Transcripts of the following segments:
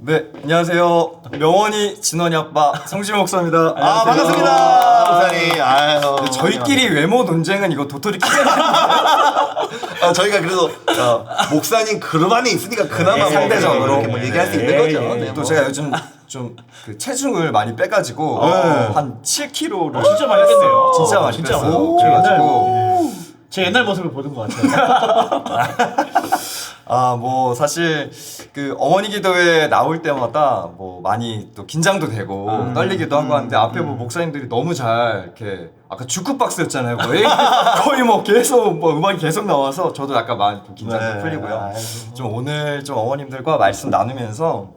네, 안녕하세요. 명원이 진원이 아빠 성실 목사입니다. 아 반갑습니다 목사님 아유 네, 저희끼리 외모 논쟁은 이거 도토리 키가 아, 저희가 그래도 어, 목사님 그룹 안에 있으니까 그나마 뭐 상대적으로. 이렇게 뭐 얘기할 수 있는 예, 거죠 예. 네, 또 뭐. 제가 요즘 좀그 체중을 많이 빼가지고 네. 한 7kg를 진짜 많이 뺐네요. 진짜 많이 진짜 뺐어요. 많이. 그래가지고 제 옛날 모습을 보는 것 같아요. 아 뭐 사실 그 어머니 기도회 나올 때마다 뭐 많이 또 긴장도 되고 음. 떨리기도 하고 하는데 앞에 뭐 목사님들이 너무 잘 이렇게 아까 주크박스였잖아요 거의 거의 뭐 계속 뭐 음악이 계속 나와서 저도 약간 많이 좀 긴장도 네. 풀리고요 아이고. 좀 오늘 좀 어머님들과 말씀 나누면서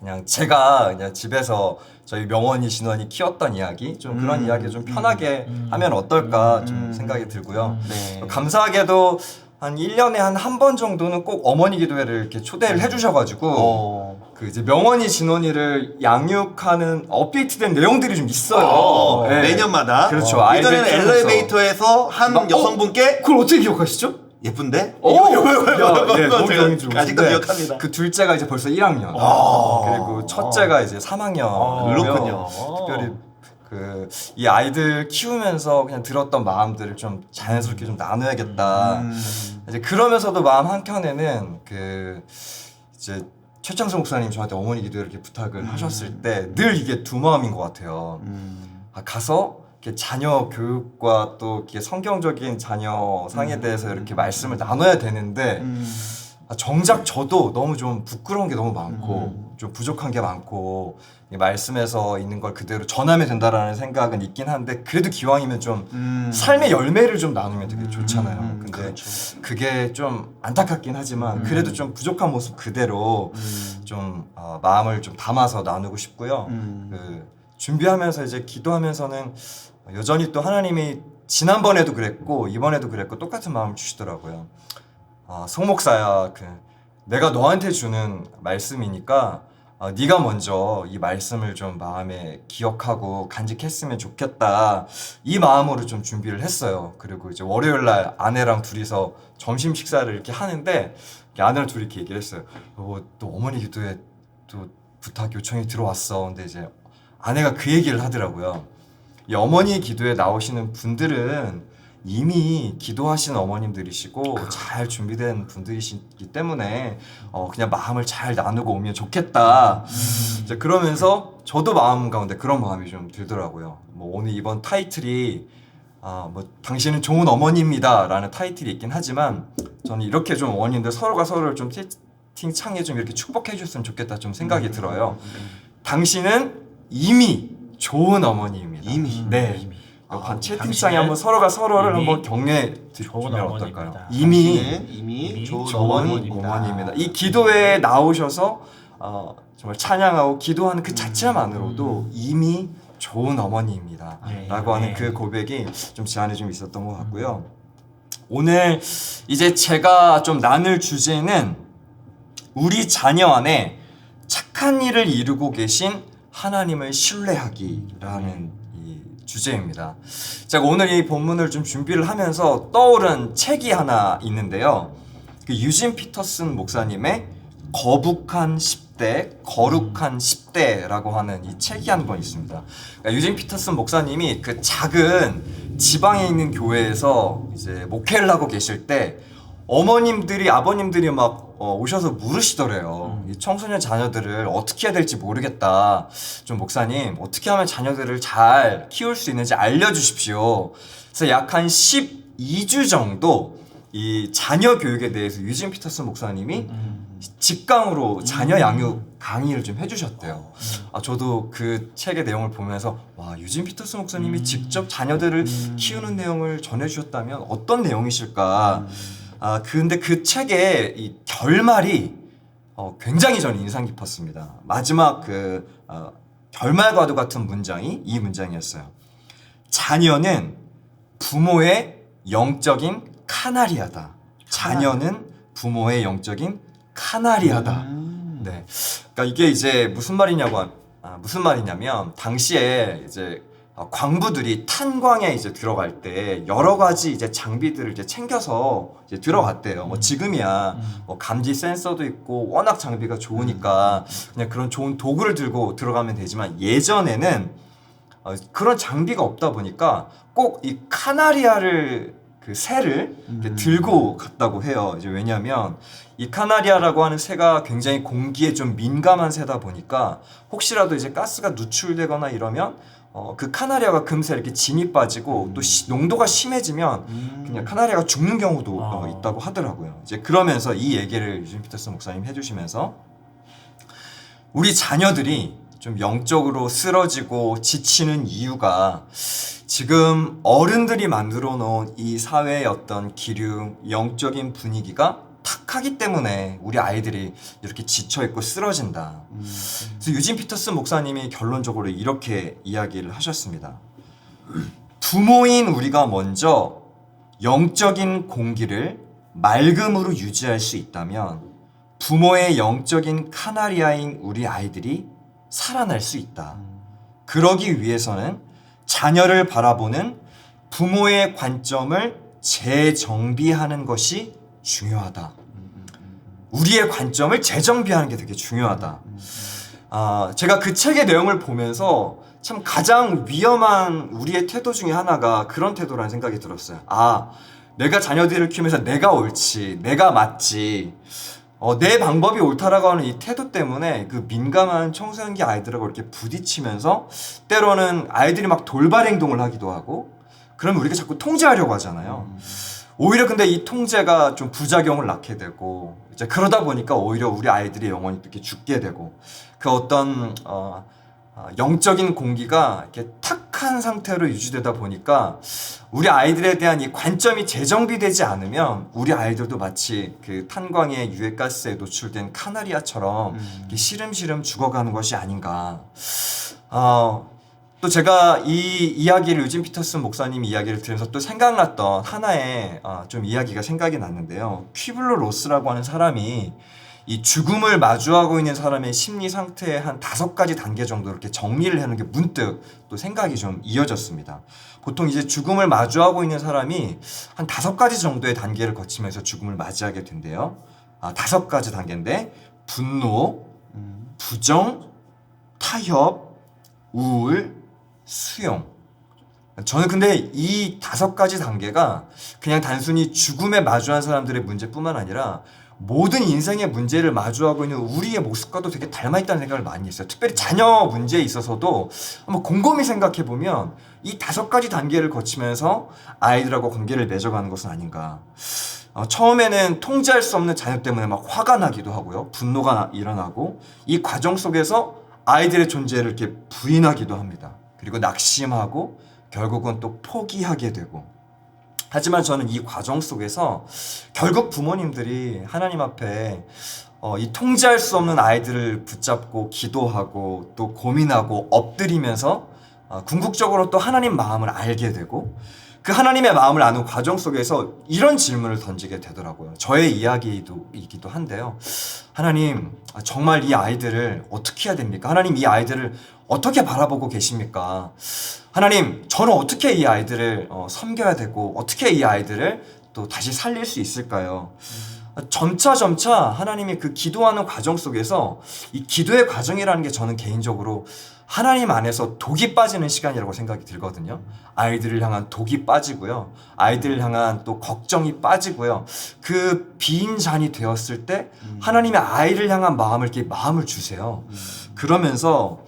그냥 제가 그냥 집에서 저희 명원이 진원이 키웠던 이야기 좀 그런 음. 이야기 좀 편하게 하면 어떨까 좀 음. 생각이 들고요 네. 감사하게도 한 1년에 한 한 번 정도는 꼭 어머니 기도회를 이렇게 초대를 해주셔가지고 어. 그 이제 명원이 진원이를 양육하는 업데이트된 내용들이 좀 있어요. 어, 네. 매년마다 그렇죠. 어, 아이들 예전에는 키우면서. 엘리베이터에서 한 막, 어? 여성분께 그걸 어떻게 기억하시죠? 예쁜데? 오! 이거, 야, 네, 이거 너무 제가 기억이 좋으신데 아직도 기억합니다 그 둘째가 이제 벌써 1학년 아. 그리고 첫째가 이제 3학년 아, 그렇군요. 특별히 그 이 아이들 키우면서 그냥 들었던 마음들을 좀 자연스럽게 좀 나눠야겠다 음. 이제 그러면서도 마음 한 켠에는 그 이제 최창수 목사님 저한테 어머니 기도 이렇게 부탁을 하셨을 때 늘 이게 두 마음인 것 같아요. 음. 아, 가서 이렇게 자녀 교육과 또 이렇게 성경적인 자녀 상에 대해서 이렇게 말씀을 나눠야 되는데 음. 아, 정작 저도 너무 좀 부끄러운 게 너무 많고 음. 좀 부족한 게 많고 이 말씀에서 있는 걸 그대로 전하면 된다라는 생각은 있긴 한데 그래도 기왕이면 좀 음. 삶의 열매를 좀 나누면 되게 좋잖아요. 음, 근데 그렇죠. 그게 좀 안타깝긴 하지만 그래도 좀 부족한 모습 그대로 음. 좀 어, 마음을 좀 담아서 나누고 싶고요. 음. 그 준비하면서 이제 기도하면서는 여전히 또 하나님이 지난번에도 그랬고 이번에도 그랬고 똑같은 마음을 주시더라고요. 아, 송 목사야, 그 내가 너한테 주는 말씀이니까 아, 네가 먼저 이 말씀을 좀 마음에 기억하고 간직했으면 좋겠다. 이 마음으로 좀 준비를 했어요. 그리고 이제 월요일 날 아내랑 둘이서 점심 식사를 이렇게 하는데 이렇게 아내랑 둘이 이렇게 얘기를 했어요. 어, 또 어머니 기도에 또 부탁 요청이 들어왔어. 근데 이제 아내가 그 얘기를 하더라고요. 이 어머니 기도에 나오시는 분들은 이미 기도하시는 어머님들이시고 잘 준비된 분들이시기 때문에 어 그냥 마음을 잘 나누고 오면 좋겠다. 이제 그러면서 저도 마음 가운데 그런 마음이 좀 들더라고요. 뭐 오늘 이번 타이틀이 아 뭐 당신은 좋은 어머니입니다라는 타이틀이 있긴 하지만 저는 이렇게 좀 어머님들 서로가 서로를 좀 채팅 창에 좀 이렇게 축복해 줬으면 좋겠다 좀 생각이 들어요. 당신은 이미 좋은 어머니입니다. 이미? 네. 이미. 아, 아, 채팅창에 한번 서로가 서로를 이미 한번 좋은 주면 어머니입니다. 어떨까요? 이미 당신은 이미, 이미 좋은. 어머니입니다. 이 기도회에 나오셔서 어, 정말 찬양하고 기도하는 그 자체만으로도 이미 좋은 어머니입니다. 네. 라고 하는 네. 그 고백이 좀 제 안에 좀 있었던 것 같고요. 오늘 이제 제가 좀 나눌 주제는 우리 자녀 안에 착한 일을 이루고 계신 하나님을 신뢰하기라는 이 주제입니다. 제가 오늘 이 본문을 좀 준비를 하면서 떠오른 책이 하나 있는데요. 그 유진 피터슨 목사님의 거북한 10대, 거룩한 10대라고 하는 이 책이 한 권 있습니다. 그러니까 유진 피터슨 목사님이 그 작은 지방에 있는 교회에서 이제 목회를 하고 계실 때 어머님들이 아버님들이 막 어, 오셔서 물으시더래요. 이 청소년 자녀들을 어떻게 해야 될지 모르겠다. 좀 목사님 어떻게 하면 자녀들을 잘 키울 수 있는지 알려주십시오. 그래서 약 한 12주 정도 이 자녀 교육에 대해서 유진 피터슨 목사님이 직강으로 자녀 양육 강의를 좀 해주셨대요. 아, 저도 그 책의 내용을 보면서 와 유진 피터스 목사님이 직접 자녀들을 키우는 내용을 전해주셨다면 어떤 내용이실까? 아 근데 그 책의 이 결말이 어, 굉장히 저는 인상 깊었습니다. 마지막 그 어, 결말과도 같은 문장이 이 문장이었어요. 자녀는 부모의 영적인 카나리아다. 자녀는 부모의 영적인 카나리아다. 음. 네. 그러니까 이게 이제 무슨 말이냐고 하- 아, 무슨 말이냐면 당시에 이제 어, 광부들이 탄광에 이제 들어갈 때 여러 가지 이제 장비들을 이제 챙겨서 이제 들어갔대요. 뭐 지금이야 뭐 감지 센서도 있고 워낙 장비가 좋으니까 그냥 그런 좋은 도구를 들고 들어가면 되지만 예전에는 어, 그런 장비가 없다 보니까 꼭 이 카나리아를 그 새를 이렇게 들고 갔다고 해요. 이제 왜냐하면 이 카나리아라고 하는 새가 굉장히 공기에 좀 민감한 새다 보니까 혹시라도 이제 가스가 누출되거나 이러면 어, 그 카나리아가 금세 이렇게 진이 빠지고 또 시- 농도가 심해지면 그냥 카나리아가 죽는 경우도 어, 아. 있다고 하더라고요. 이제 그러면서 이 얘기를 유진 피터스 목사님 해주시면서 우리 자녀들이 좀 영적으로 쓰러지고 지치는 이유가 지금 어른들이 만들어 놓은 이 사회의 어떤 기류, 영적인 분위기가 탁하기 때문에 우리 아이들이 이렇게 지쳐 있고 쓰러진다. 그래서 유진 피터스 목사님이 결론적으로 이렇게 이야기를 하셨습니다. 부모인 우리가 먼저 영적인 공기를 맑음으로 유지할 수 있다면 부모의 영적인 카나리아인 우리 아이들이 살아날 수 있다. 그러기 위해서는 자녀를 바라보는 부모의 관점을 재정비하는 것이 중요하다. 우리의 관점을 재정비하는 게 되게 중요하다. 아, 제가 그 책의 내용을 보면서 참 가장 위험한 우리의 태도 중에 하나가 그런 태도라는 생각이 들었어요. 아, 내가 자녀들을 키우면서 내가 옳지, 내가 맞지. 어, 내 방법이 옳다라고 하는 이 태도 때문에 그 민감한 청소년기 아이들하고 이렇게 부딪히면서 때로는 아이들이 막 돌발 행동을 하기도 하고 그러면 우리가 자꾸 통제하려고 하잖아요. 오히려 근데 이 통제가 좀 부작용을 낳게 되고 이제 그러다 보니까 오히려 우리 아이들이 영원히 이렇게 죽게 되고 그 어떤 어, 어, 영적인 공기가 이렇게 탁한 상태로 유지되다 보니까 우리 아이들에 대한 이 관점이 재정비되지 않으면 우리 아이들도 마치 그 탄광의 유해가스에 노출된 카나리아처럼 이렇게 시름시름 죽어가는 것이 아닌가. 어, 또 제가 이 이야기를 유진 피터슨 목사님 이야기를 들으면서 또 생각났던 하나의 어, 좀 이야기가 생각이 났는데요. 퀴블로 로스라고 하는 사람이 이 죽음을 마주하고 있는 사람의 심리 상태의 한 다섯 가지 단계 정도 이렇게 정리를 하는 게 문득 또 생각이 좀 이어졌습니다. 보통 이제 죽음을 마주하고 있는 사람이 한 다섯 가지 정도의 단계를 거치면서 죽음을 맞이하게 된대요. 아, 다섯 가지 단계인데 분노, 부정, 타협, 우울, 수용. 저는 근데 이 다섯 가지 단계가 그냥 단순히 죽음에 마주한 사람들의 문제뿐만 아니라 모든 인생의 문제를 마주하고 있는 우리의 모습과도 되게 닮아있다는 생각을 많이 했어요. 특별히 자녀 문제에 있어서도 한번 곰곰이 생각해 보면 이 다섯 가지 단계를 거치면서 아이들하고 관계를 맺어가는 것은 아닌가. 어, 처음에는 통제할 수 없는 자녀 때문에 막 화가 나기도 하고요. 분노가 나- 일어나고 이 과정 속에서 아이들의 존재를 이렇게 부인하기도 합니다. 그리고 낙심하고 결국은 또 포기하게 되고 하지만 저는 이 과정 속에서 결국 부모님들이 하나님 앞에 어, 이 통제할 수 없는 아이들을 붙잡고 기도하고 또 고민하고 엎드리면서 어, 궁극적으로 또 하나님 마음을 알게 되고 그 하나님의 마음을 아는 과정 속에서 이런 질문을 던지게 되더라고요. 저의 이야기이기도 한데요. 하나님, 아, 정말 이 아이들을 어떻게 해야 됩니까? 하나님, 이 아이들을 어떻게 바라보고 계십니까? 하나님, 저는 어떻게 이 아이들을 어, 섬겨야 되고, 어떻게 이 아이들을 또 다시 살릴 수 있을까요? 점차 점차 하나님이 그 기도하는 과정 속에서 이 기도의 과정이라는 게 저는 개인적으로 하나님 안에서 독이 빠지는 시간이라고 생각이 들거든요. 아이들을 향한 독이 빠지고요. 아이들을 향한 또 걱정이 빠지고요. 그 빈 잔이 되었을 때 하나님의 아이를 향한 마음을 이렇게 마음을 주세요. 그러면서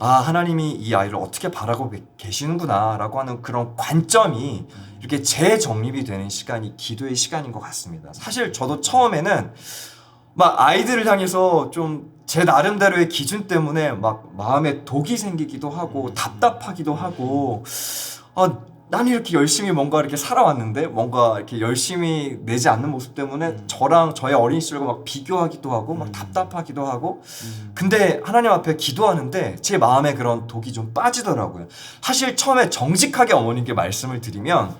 아 하나님이 이 아이를 어떻게 바라고 계- 계시는구나라고 하는 그런 관점이 이렇게 재정립이 되는 시간이 기도의 시간인 것 같습니다. 사실 저도 처음에는 막 아이들을 향해서 좀 제 나름대로의 기준 때문에 막 마음에 독이 생기기도 하고 답답하기도 하고 아, 난 이렇게 열심히 뭔가 이렇게 살아왔는데 뭔가 이렇게 열심히 내지 않는 모습 때문에 저랑 저의 어린 시절과 막 비교하기도 하고 막 답답하기도 하고 근데 하나님 앞에 기도하는데 제 마음에 그런 독이 좀 빠지더라고요. 사실 처음에 정직하게 어머님께 말씀을 드리면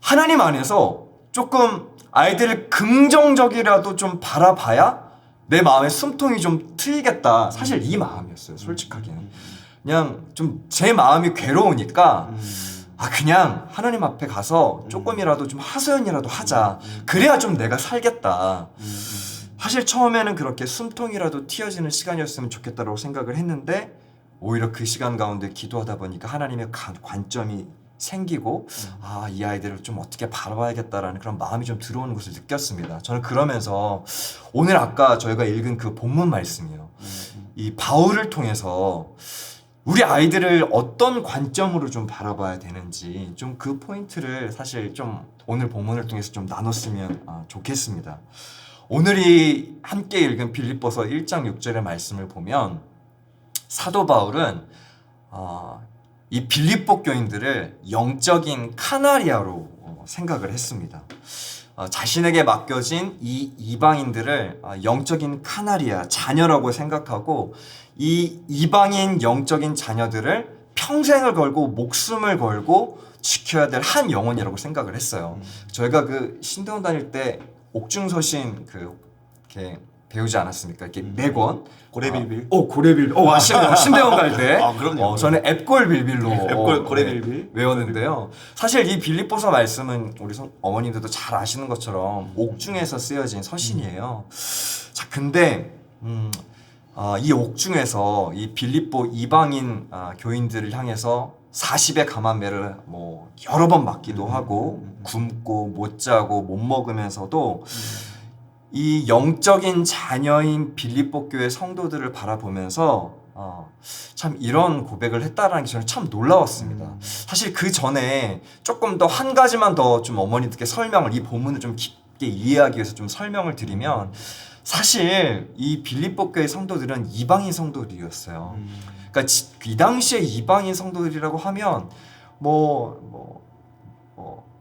하나님 안에서 조금 아이들을 긍정적이라도 좀 바라봐야 내 마음의 숨통이 좀 트이겠다. 사실 이 마음이었어요. 솔직하게는. 그냥 좀 제 마음이 괴로우니까 음. 아 그냥 하나님 앞에 가서 조금이라도 좀 하소연이라도 하자. 그래야 좀 내가 살겠다. 사실 처음에는 그렇게 숨통이라도 튀어지는 시간이었으면 좋겠다라고 생각을 했는데 오히려 그 시간 가운데 기도하다 보니까 하나님의 관- 관점이 생기고 아 이 아이들을 좀 어떻게 바라봐야겠다라는 그런 마음이 좀 들어오는 것을 느꼈습니다. 저는 그러면서 오늘 아까 저희가 읽은 그 본문 말씀이요. 이 바울을 통해서 우리 아이들을 어떤 관점으로 좀 바라봐야 되는지 좀 그 포인트를 사실 좀 오늘 본문을 통해서 좀 나눴으면 아, 좋겠습니다. 오늘이 함께 읽은 빌립보서 1장 6절의 말씀을 보면 사도 바울은 어, 이 빌립보 교인들을 영적인 카나리아로 어, 생각을 했습니다. 어, 자신에게 맡겨진 이 이방인들을 아, 영적인 카나리아 자녀라고 생각하고 이 이방인 영적인 자녀들을 평생을 걸고 목숨을 걸고 지켜야 될 한 영혼이라고 생각을 했어요. 저희가 그 신대원 다닐 때 옥중서신 그 이렇게 배우지 않았습니까? 이렇게 네 권. 고래빌빌. 어, 오 고래빌. 오 아시네요. 신대원 갈 때. 아, 그럼요. 어, 저는 앱골 빌빌로 앱골, 어, 고래빌빌. 네, 외웠는데요. 사실 이 빌립보서 말씀은 우리 선- 어머님들도 잘 아시는 것처럼 옥중에서 쓰여진 서신이에요. 자, 근데 음, 아, 이 옥중에서 이 빌립보 이방인 아, 교인들을 향해서 40의 감한매를 뭐 여러 번 맞기도 하고 굶고 못 자고 못 먹으면서도 이 영적인 자녀인 빌립보 교회 성도들을 바라보면서 어, 참 이런 고백을 했다라는 게 저는 참 놀라웠습니다. 사실 그 전에 조금 더 한 가지만 더 좀 어머니들께 설명을 이 본문을 좀 깊게 이해하기 위해서 좀 설명을 드리면 사실 이 빌립보 교회 성도들은 이방인 성도들이었어요. 그러니까 지- 이 당시에 이방인 성도들이라고 하면 뭐, 뭐, 뭐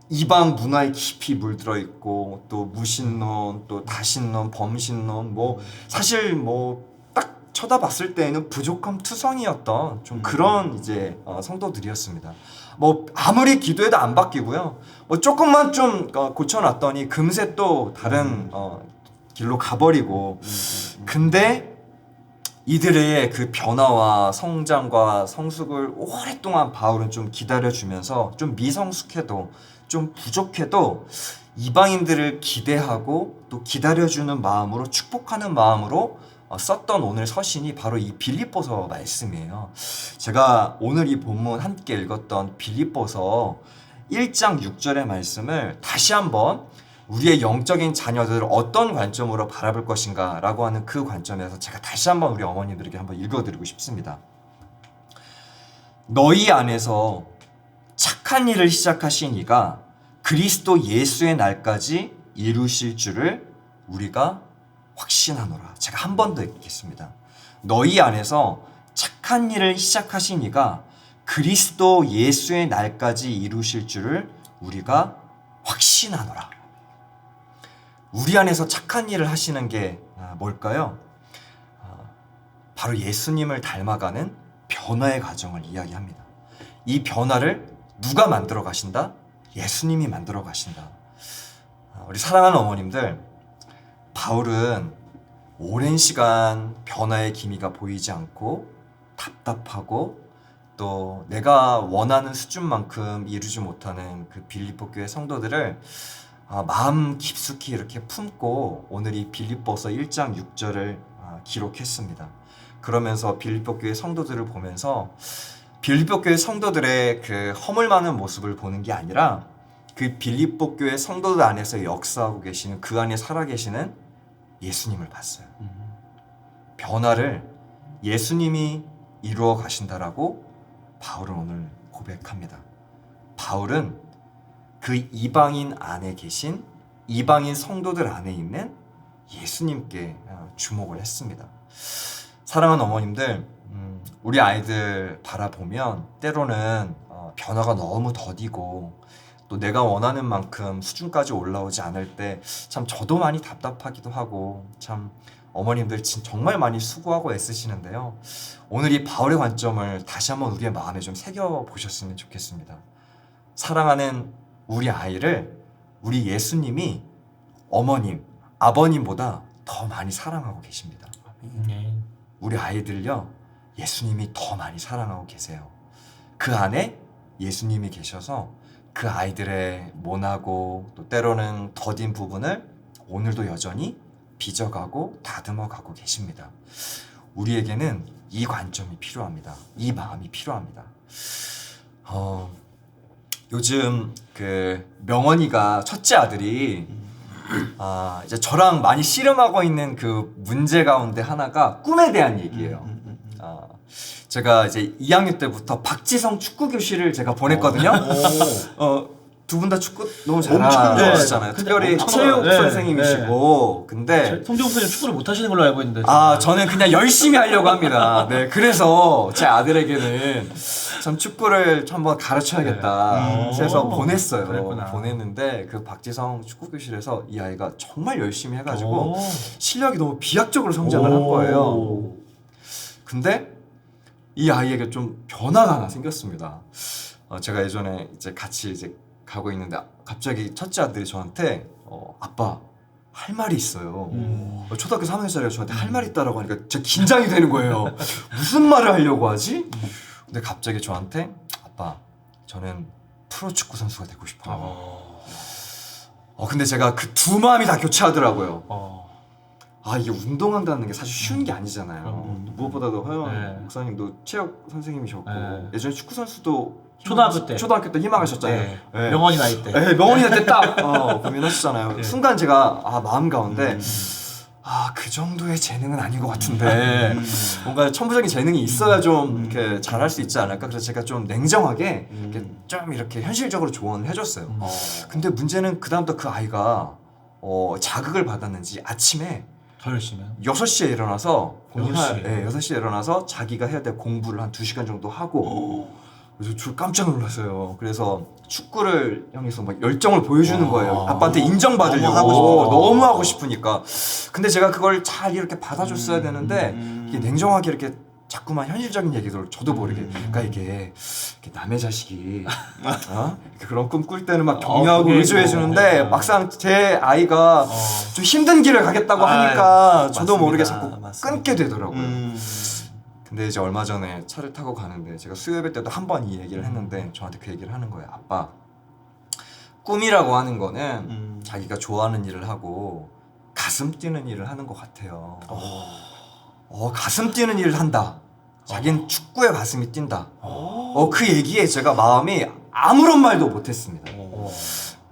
이방 문화에 깊이 물들어 있고 또 무신론 또 다신론 범신론 뭐 사실 뭐 딱 쳐다봤을 때에는 부족함 투성이었던 좀 그런 이제 어, 성도들이었습니다. 뭐 아무리 기도해도 안 바뀌고요. 뭐 조금만 좀 어, 고쳐놨더니 금세 또 다른 어, 길로 가버리고 근데 이들의 그 변화와 성장과 성숙을 오랫동안 바울은 좀 기다려주면서 좀 미성숙해도 좀 부족해도 이방인들을 기대하고 또 기다려주는 마음으로 축복하는 마음으로 어, 썼던 오늘 서신이 바로 이 빌립보서 말씀이에요. 제가 오늘 이 본문 함께 읽었던 빌립보서 1장 6절의 말씀을 다시 한번 우리의 영적인 자녀들을 어떤 관점으로 바라볼 것인가 라고 하는 그 관점에서 제가 다시 한번 우리 어머니들에게 한번 읽어드리고 싶습니다. 너희 안에서 착한 일을 시작하신 이가 그리스도 예수의 날까지 이루실 줄을 우리가 확신하노라. 제가 한 번 더 읽겠습니다. 너희 안에서 착한 일을 시작하신 이가 그리스도 예수의 날까지 이루실 줄을 우리가 확신하노라. 우리 안에서 착한 일을 하시는 게 아, 뭘까요? 아, 바로 예수님을 닮아가는 변화의 과정을 이야기합니다. 이 변화를 누가 만들어 가신다? 예수님이 만들어 가신다. 아, 우리 사랑하는 어머님들, 바울은 오랜 시간 변화의 기미가 보이지 않고 답답하고 또 내가 원하는 수준만큼 이루지 못하는 그 빌립보 교회 성도들을 아, 마음 깊숙이 이렇게 품고 오늘 이 빌립보서 1장 6절을 아, 기록했습니다. 그러면서 빌립보 교회 성도들을 보면서 빌립보 교회 성도들의 그 허물 많은 모습을 보는 게 아니라 그 빌립보 교회 성도들 안에서 역사하고 계시는 그 안에 살아 계시는 예수님을 봤어요. 변화를 예수님이 이루어 가신다라고 바울은 오늘 고백합니다. 바울은 그 이방인 안에 계신 이방인 성도들 안에 있는 예수님께 어, 주목을 했습니다. 사랑하는 어머님들, 음, 우리 아이들 바라보면 때로는 어, 변화가 너무 더디고 또 내가 원하는 만큼 수준까지 올라오지 않을 때 참 저도 많이 답답하기도 하고 참 어머님들 진 정말 많이 수고하고 애쓰시는데요. 오늘 이 바울의 관점을 다시 한번 우리의 마음에 좀 새겨 보셨으면 좋겠습니다. 사랑하는 우리 아이를 우리 예수님이 어머님, 아버님보다 더 많이 사랑하고 계십니다. 네. 우리 아이들요 예수님이 더 많이 사랑하고 계세요. 그 안에 예수님이 계셔서 그 아이들의 모나고 또 때로는 더딘 부분을 오늘도 여전히 빚어가고 다듬어 가고 계십니다. 우리에게는 이 관점이 필요합니다. 이 마음이 필요합니다. 어, 요즘 그 명원이가 첫째 아들이 아 이제 저랑 많이 씨름하고 있는 그 문제 가운데 하나가 꿈에 대한 얘기예요. 아 제가 이제 2학년 때부터 박지성 축구 교실을 제가 보냈거든요. 어 두 분 다 축구 너무 잘하시잖아요. 특별히 엄청 체육. 네, 선생님이시고 근데 송재욱 선생 축구를 못 하시는 걸로 알고 있는데. 아 저는 그냥 열심히 하려고 합니다. 네 그래서 제 아들에게는 참 축구를 한번 가르쳐야겠다 네. 해서 오, 보냈어요. 그랬구나. 보냈는데 그 박지성 축구 교실에서 이 아이가 정말 열심히 해가지고 오. 실력이 너무 비약적으로 성장을 한 거예요. 근데 이 아이에게 좀 변화가 하나 생겼습니다. 어, 제가 예전에 이제 같이 이제 가고 있는데 갑자기 첫째 아들이 저한테 어, 아빠 할 말이 있어요. 음. 어, 초등학교 3학년짜리가 저한테 할 말이 있다라고 하니까 진짜 긴장이 되는 거예요. 무슨 말을 하려고 하지? 근데 갑자기 저한테 아빠 저는 프로축구 선수가 되고 싶어요. 어. 어 근데 제가 그 두 마음이 다 교차하더라고요. 어. 아 이게 운동한다는 게 사실 쉬운 게 아니잖아요. 그럼요. 무엇보다도 허영 네. 목사님도 체육 선생님이셨고 네. 예전에 축구 선수도 초등학교 때. 초등학교 때 희망하셨잖아요. 네. 네. 명원이 나이 때. 네, 명언이 때딱 어, 고민하셨잖아요. 네. 순간 제가 아 마음 가운데 음. 아그 정도의 재능은 아닌 것 같은데 뭔가 천부적인 재능이 있어야 좀 이렇게 잘할 수 있지 않을까. 그래서 제가 좀 냉정하게 이렇게 좀 이렇게 현실적으로 조언을 해줬어요. 음. 근데 문제는 그 다음부터 그 아이가 어, 자극을 받았는지 아침에 더 열심히. 해요. 6시에 일어나서 할- 시에? 네, 6시에 일어나서 자기가 해야 될 공부를 한 2시간 정도 하고 그래서 저 깜짝 놀랐어요. 그래서 축구를 향해서 막 열정을 보여주는 거예요. 아. 아빠한테 인정받으려고 너무 하고 싶어. 너무 하고 싶으니까. 근데 제가 그걸 잘 이렇게 받아줬어야 되는데 음. 이게 냉정하게 이렇게 자꾸만 현실적인 얘기들 저도 모르게 음. 그러니까 이게, 이게 남의 자식이 어? 그런 꿈 꿀 때는 막 격려하고 그게 의지해 뭐, 주는데 네. 막상 제 아이가 어. 좀 힘든 길을 가겠다고 아, 하니까 저도 맞습니다. 모르게 자꾸 맞습니다. 끊게 되더라고요. 음. 근데 이제 얼마 전에 차를 타고 가는데 제가 수요예배 때도 한 번 이 얘기를 했는데 저한테 그 얘기를 하는 거예요. 아빠 꿈이라고 하는 거는 음. 자기가 좋아하는 일을 하고 가슴 뛰는 일을 하는 것 같아요. 어 가슴 뛰는 일을 한다. 자기는 축구에 가슴이 뛴다. 어 그 얘기에 제가 마음이 아무런 말도 못했습니다. 어.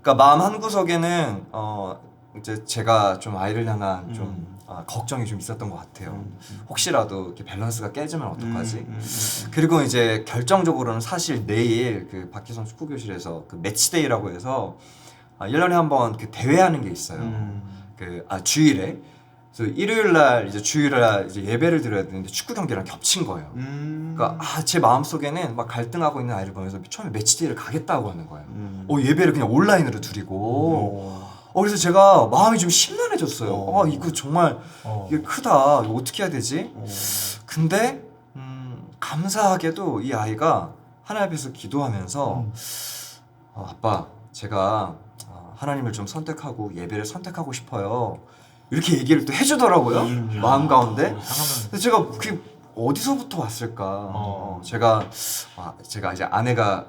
그러니까 마음 한 구석에는 어 이제 제가 좀 아이를 향한 좀 음. 아, 걱정이 좀 있었던 것 같아요. 음. 혹시라도 이렇게 밸런스가 깨지면 어떡하지? 음, 음, 음. 그리고 이제 결정적으로는 사실 내일 그 박희성 축구 교실에서 그 매치데이라고 해서 아, 1년에 한 번 그 대회하는 게 있어요. 음. 그 아 주일에 그래서 일요일 날 이제 주일에 날 이제 예배를 드려야 되는데 축구 경기랑 겹친 거예요. 음. 그러니까 아, 제 마음 속에는 막 갈등하고 있는 아이를 보면서 처음에 매치데이를 가겠다고 하는 거예요. 음. 어 예배를 그냥 온라인으로 드리고 어 그래서 제가 마음이 좀 심란해졌어요. 어. 아 이거 정말 어. 이게 크다. 이거 어떻게 해야 되지? 어. 근데 음, 감사하게도 이 아이가 하나님 앞에서 기도하면서 음. 어, 아빠 제가 어, 하나님을 좀 선택하고 예배를 선택하고 싶어요. 이렇게 얘기를 또 해주더라고요. 음. 마음 가운데. 상하면 근데 제가 그게 어디서부터 왔을까? 어, 제가 아, 제가 이제 아내가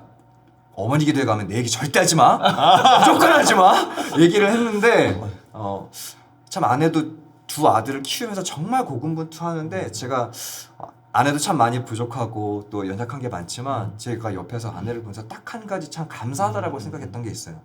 어머니 기도에 가면 내 얘기 절대 하지 마. 무조건 하지 마. 얘기를 했는데 어, 참 아내도 두 아들을 키우면서 정말 고군분투하는데 제가 어, 아내도 참 많이 부족하고 또 연약한 게 많지만 제가 옆에서 아내를 보면서 딱 한 가지 참 감사하다라고 생각했던 게 있어요.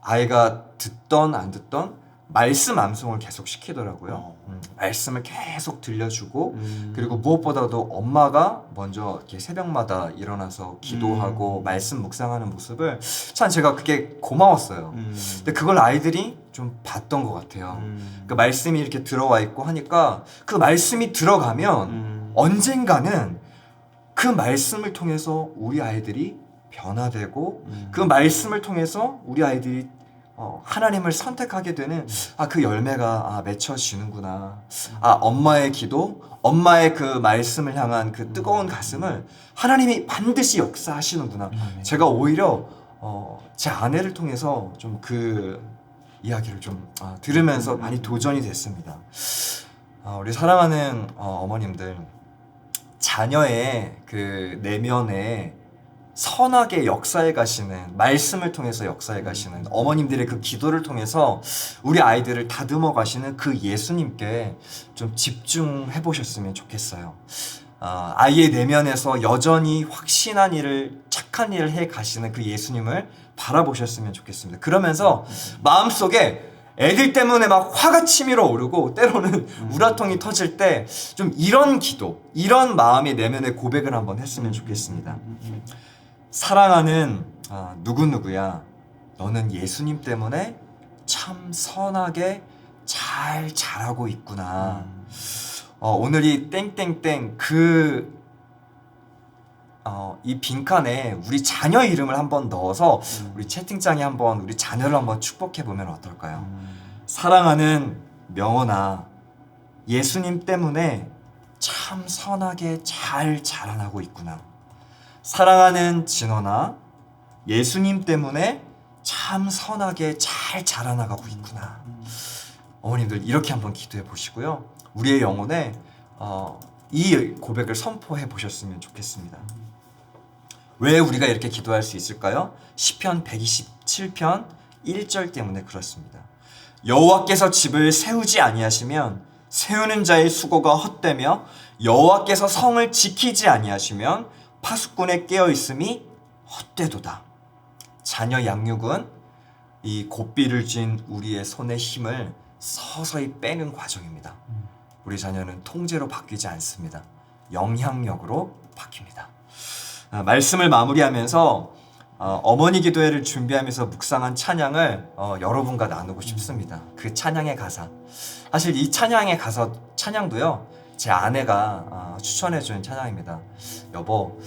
아이가 듣던 안 듣던 말씀 암송을 계속 시키더라고요. 어. 음, 말씀을 계속 들려주고 음. 그리고 무엇보다도 엄마가 먼저 이렇게 새벽마다 일어나서 기도하고 음. 말씀 묵상하는 모습을 참 제가 그게 고마웠어요. 음. 근데 그걸 아이들이 좀 봤던 것 같아요. 음. 그 말씀이 이렇게 들어와 있고 하니까 그 말씀이 들어가면 음. 언젠가는 그 말씀을 통해서 우리 아이들이 변화되고 음. 그 말씀을 통해서 우리 아이들이 어, 하나님을 선택하게 되는 아 그 열매가 아, 맺혀지는구나. 아 엄마의 기도, 엄마의 그 말씀을 향한 그 뜨거운 가슴을 하나님이 반드시 역사하시는구나. 음. 제가 오히려 어, 제 아내를 통해서 좀 그 이야기를 좀 아, 들으면서 많이 도전이 됐습니다. 아, 우리 사랑하는 어, 어머님들 자녀의 그 내면에 선하게 역사해 가시는 말씀을 통해서 역사해 가시는 어머님들의 그 기도를 통해서 우리 아이들을 다듬어 가시는 그 예수님께 좀 집중해 보셨으면 좋겠어요. 아, 아이의 내면에서 여전히 확신한 일을 착한 일을 해 가시는 그 예수님을 바라보셨으면 좋겠습니다. 그러면서 마음속에 애들 때문에 막 화가 치밀어 오르고 때로는 우라통이 터질 때 좀 이런 기도, 이런 마음의 내면의 고백을 한번 했으면 좋겠습니다. 사랑하는 아, 누구누구야. 너는 예수님 때문에 참 선하게 잘 자라고 있구나. 어, 오늘 이 땡땡땡 그 어, 이 빈칸에 우리 자녀 이름을 한번 넣어서 우리 채팅창에 한번 우리 자녀를 한번 축복해 보면 어떨까요? 사랑하는 명언아 예수님 때문에 참 선하게 잘 자라나고 있구나. 사랑하는 진원아 예수님 때문에 참 선하게 잘 자라나가고 있구나. 어머님들 이렇게 한번 기도해 보시고요. 우리의 영혼에 어, 이 고백을 선포해 보셨으면 좋겠습니다. 왜 우리가 이렇게 기도할 수 있을까요? 시편 127편 1절 때문에 그렇습니다. 여호와께서 집을 세우지 아니하시면 세우는 자의 수고가 헛되며 여호와께서 성을 지키지 아니하시면 파수꾼의 깨어 있음이 헛되도다. 자녀 양육은 이 고삐를 쥔 우리의 손의 힘을 서서히 빼는 과정입니다. 우리 자녀는 통제로 바뀌지 않습니다. 영향력으로 바뀝니다. 아, 말씀을 마무리하면서 어, 어머니 기도회를 준비하면서 묵상한 찬양을 어, 여러분과 나누고 싶습니다. 그 찬양의 가사. 사실 이 찬양의 가사 찬양도요. 제 아내가 어, 추천해준 찬양입니다. 여보,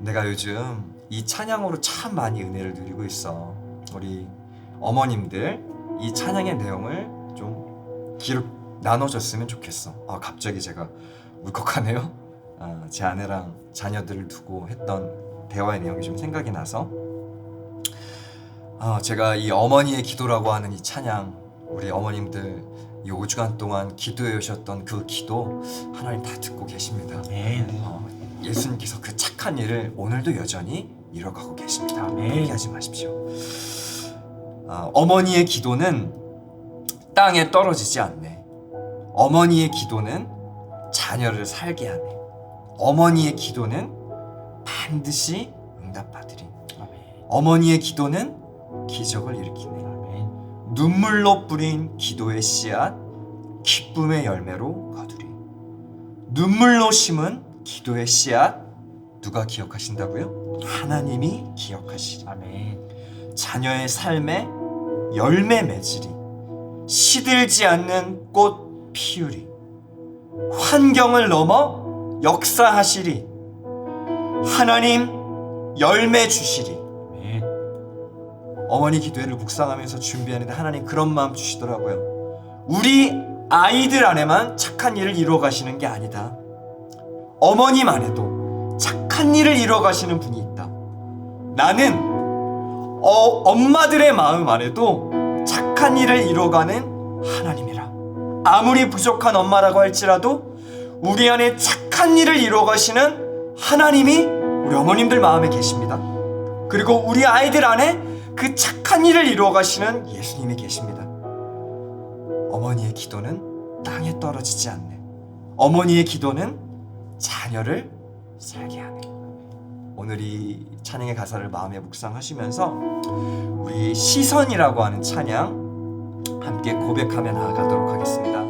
내가 요즘 이 찬양으로 참 많이 은혜를 누리고 있어. 우리 어머님들 이 찬양의 내용을 좀 기록 나눠줬으면 좋겠어. 아, 갑자기 제가 울컥하네요. 아, 제 아내랑 자녀들을 두고 했던 대화의 내용이 좀 생각이 나서 아, 제가 이 어머니의 기도라고 하는 이 찬양 우리 어머님들 이 5주간 동안 기도해 오셨던 그 기도 하나님 다 듣고 계십니다. 아멘. 어, 예수님께서 그 착한 일을 오늘도 여전히 이뤄가고 계십니다. 포기하지 마십시오. 아, 어머니의 기도는 땅에 떨어지지 않네. 어머니의 기도는 자녀를 살게 하네. 어머니의 기도는 반드시 응답받으리. 어머니의 기도는 기적을 일으키네. 눈물로 뿌린 기도의 씨앗 기쁨의 열매로 거두리 눈물로 심은 기도의 씨앗 누가 기억하신다고요? 하나님이 기억하시리 아멘. 자녀의 삶에 열매 맺으리 시들지 않는 꽃 피우리 환경을 넘어 역사하시리 하나님 열매 주시리. 어머니 기도회를 묵상하면서 준비하는데 하나님 그런 마음 주시더라고요. 우리 아이들 안에만 착한 일을 이루어 가시는 게 아니다. 어머님 안에도 착한 일을 이루어 가시는 분이 있다. 나는 어, 엄마들의 마음 안에도 착한 일을 이루어가는 하나님이라. 아무리 부족한 엄마라고 할지라도 우리 안에 착한 일을 이루어 가시는 하나님이 우리 어머님들 마음에 계십니다. 그리고 우리 아이들 안에 그 착한 일을 이루어 가시는 예수님이 계십니다. 어머니의 기도는 땅에 떨어지지 않네. 어머니의 기도는 자녀를 살게 하네. 오늘 이 찬양의 가사를 마음에 묵상하시면서 우리 시선이라고 하는 찬양 함께 고백하며 나아가도록 하겠습니다.